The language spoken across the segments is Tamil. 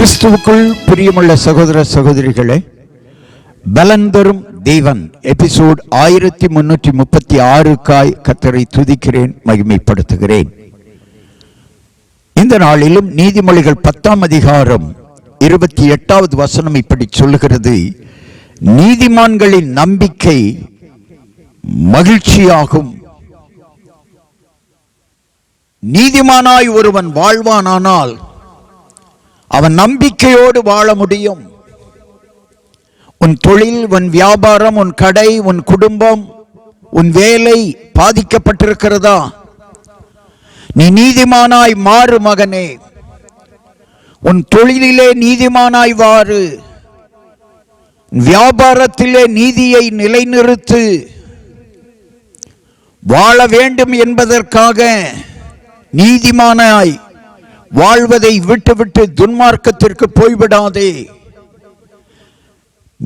கிறிஸ்துவுக்குள் பிரியமுள்ள சகோதர சகோதரிகளே பலன் தரும் தேவன் எபிசோட் ஆயிரத்தி முன்னூற்றி முப்பத்தி ஆறுக்காய் கத்தரை துதிக்கிறேன் மகிமைப்படுத்துகிறேன். இந்த நாளிலும் நீதிமொழிகள் பத்தாம் அதிகாரம் இருபத்தி எட்டாவது வசனம் இப்படி சொல்லுகிறது. நீதிமான்களின் நம்பிக்கை மகிழ்ச்சியாகும். நீதிமானாய் ஒருவன் வாழ்வானானால் அவன் நம்பிக்கையோடு வாழ முடியும். உன் தொழில் உன் வியாபாரம் உன் கடை உன் குடும்பம் உன் வேலை பாதிக்கப்பட்டிருக்கிறதா? நீ நீதிமானாய் மாறு மகனே. உன் தொழிலிலே நீதிமானாய் வாரு வியாபாரத்திலே நீதியை நிலைநிறுத்து. வாழ வேண்டும் என்பதற்காக நீதிமானாய். வாழ்வதை விட்டுவிட்டு துன்மார்க்கத்திற்கு போய்விடாதே.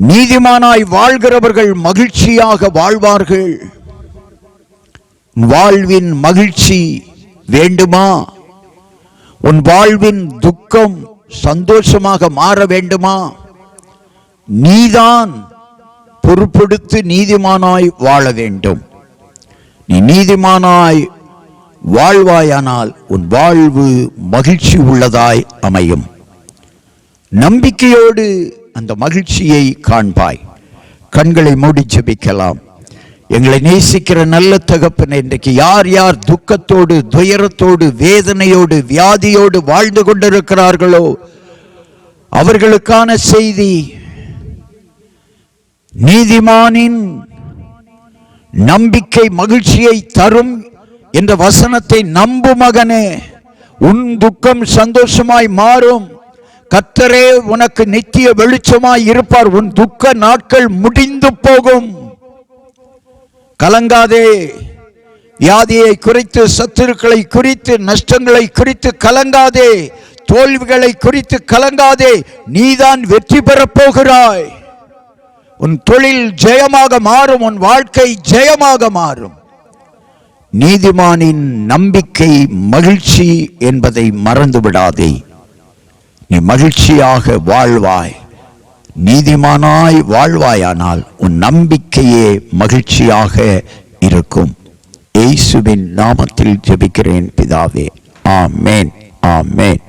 நீதிமானாய் வாழ்கிறவர்கள் மகிழ்ச்சியாக வாழ்வார்கள். வாழ்வின் மகிழ்ச்சி வேண்டுமா? உன் வாழ்வின் துக்கம் சந்தோஷமாக மாற வேண்டுமா? நீதான் பொறுப்பெடுத்து நீதிமானாய் வாழ வேண்டும். நீ நீதிமானாய் வாழ்வாயானால் உன் வாழ்வு மகிழ்ச்சி உள்ளதாய் அமையும். நம்பிக்கையோடு அந்த மகிழ்ச்சியை காண்பாய். கண்களை மூடி ஜபிக்கலாம். எங்களை நேசிக்கிற நல்ல தகப்பனை இன்றைக்கு யார் யார் துக்கத்தோடு துயரத்தோடு வேதனையோடு வியாதியோடு வாழ்ந்து கொண்டிருக்கிறார்களோ அவர்களுக்கான செய்தி நீதிமானின் நம்பிக்கை மகிழ்ச்சியை தரும் என்ற வசனத்தை நம்பு மகனே. உன் துக்கம் சந்தோஷமாய் மாறும். கத்தரே உனக்கு நித்திய வெளிச்சமாய் இருப்பார். உன் துக்க நாட்கள் முடிந்து போகும். கலங்காதே. வியாதியை குறித்து சத்துருக்களை குறித்து நஷ்டங்களை குறித்து கலங்காதே. தோல்விகளை குறித்து கலங்காதே. நீதான் வெற்றி பெறப் போகிறாய். உன் தொழில் ஜெயமாக மாறும். உன் வாழ்க்கை ஜெயமாக மாறும். நீதிமானின் நம்பிக்கை மகிழ்ச்சி என்பதை மறந்து விடாதே நீ மகிழ்ச்சியாக வாழ்வாய். நீதிமானாய் வாழ்வாயானால் உன் நம்பிக்கையே மகிழ்ச்சியாக இருக்கும். இயேசுவின் நாமத்தில் ஜெபிக்கிறேன் பிதாவே. ஆமேன். ஆமேன்.